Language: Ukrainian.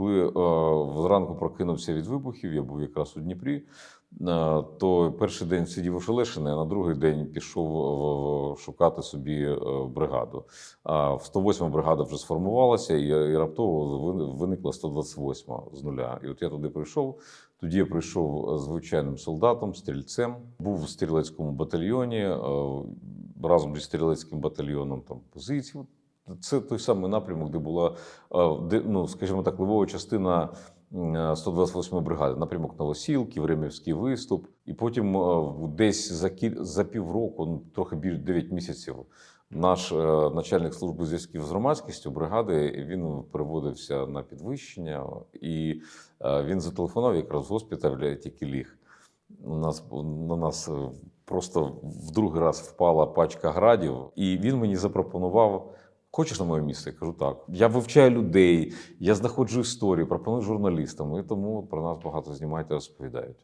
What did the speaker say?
Коли е, зранку прокинувся від вибухів, я був якраз у Дніпрі, е, то перший день сидів у Шелешині, а на другий день пішов шукати собі е, бригаду. А в 108 бригада вже сформувалася, і, раптово виникла 128 з нуля. І от я туди прийшов. Тоді я прийшов звичайним солдатом, стрільцем, був у стрілецькому батальйоні разом зі стрілецьким батальйоном там позицій. Це той самий напрямок, де була, е, де, ну, скажімо так, левова частина м, 128 бригади, напрямок Новосілки, Времівський виступ. І потім е, десь за, кіль... за півроку, ну, трохи більше 9 місяців, наш е, начальник служби зв'язків з громадськістю бригади він переводився на підвищення, і е, він зателефонував якраз в госпіталь, тільки ліг. У нас на нас е, просто в другий раз впала пачка градів, і він мені запропонував. Хочеш на моє місце? Я кажу так. Я вивчаю людей, я знаходжу історії, пропоную журналістам, і тому про нас багато знімають і розповідають.